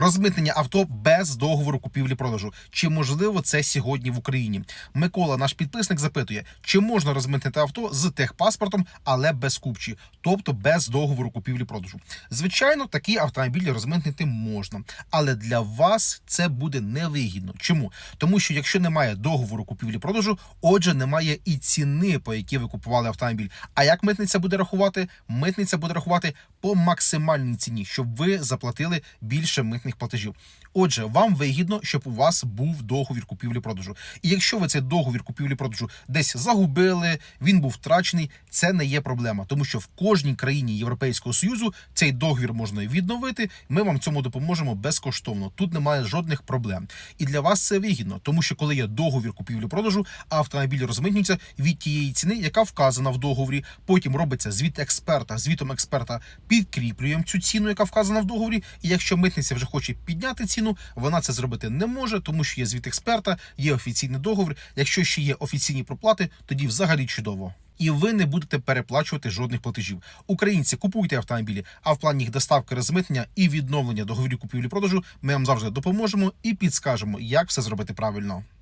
Розмитнення авто без договору купівлі-продажу. Чи можливо це сьогодні в Україні? Микола, наш підписник, запитує, чи можна розмитнити авто з техпаспортом, але без купчі, тобто без договору купівлі-продажу. Звичайно, такі автомобілі розмитнити можна, але для вас це буде невигідно. Чому? Тому що якщо немає договору купівлі-продажу, отже, немає і ціни, по якій ви купували автомобіль. А як митниця буде рахувати? Митниця буде рахувати по максимальній ціні, щоб ви заплатили більше митних платежів. Отже, вам вигідно, щоб у вас був договір купівлі-продажу. І якщо ви цей договір купівлі-продажу десь загубили, він був втрачений, це не є проблема, тому що в кожній країні Європейського союзу цей договір можна відновити. Ми вам цьому допоможемо безкоштовно. Тут немає жодних проблем. І для вас це вигідно, тому що коли є договір купівлі-продажу, автомобіль розмитнюється від тієї ціни, яка вказана в договорі. Потім робиться звіт експерта. Звітом експерта підкріплюємо цю ціну, яка вказана в договорі. І якщо митниця вже хоче підняти ціну, вона це зробити не може, тому що є звіт експерта, є офіційний договір. Якщо ще є офіційні проплати, тоді взагалі чудово. І ви не будете переплачувати жодних платежів. Українці купуйте автомобілі, а в плані їх доставки, розмитнення і відновлення договорів купівлі-продажу ми вам завжди допоможемо і підскажемо, як все зробити правильно.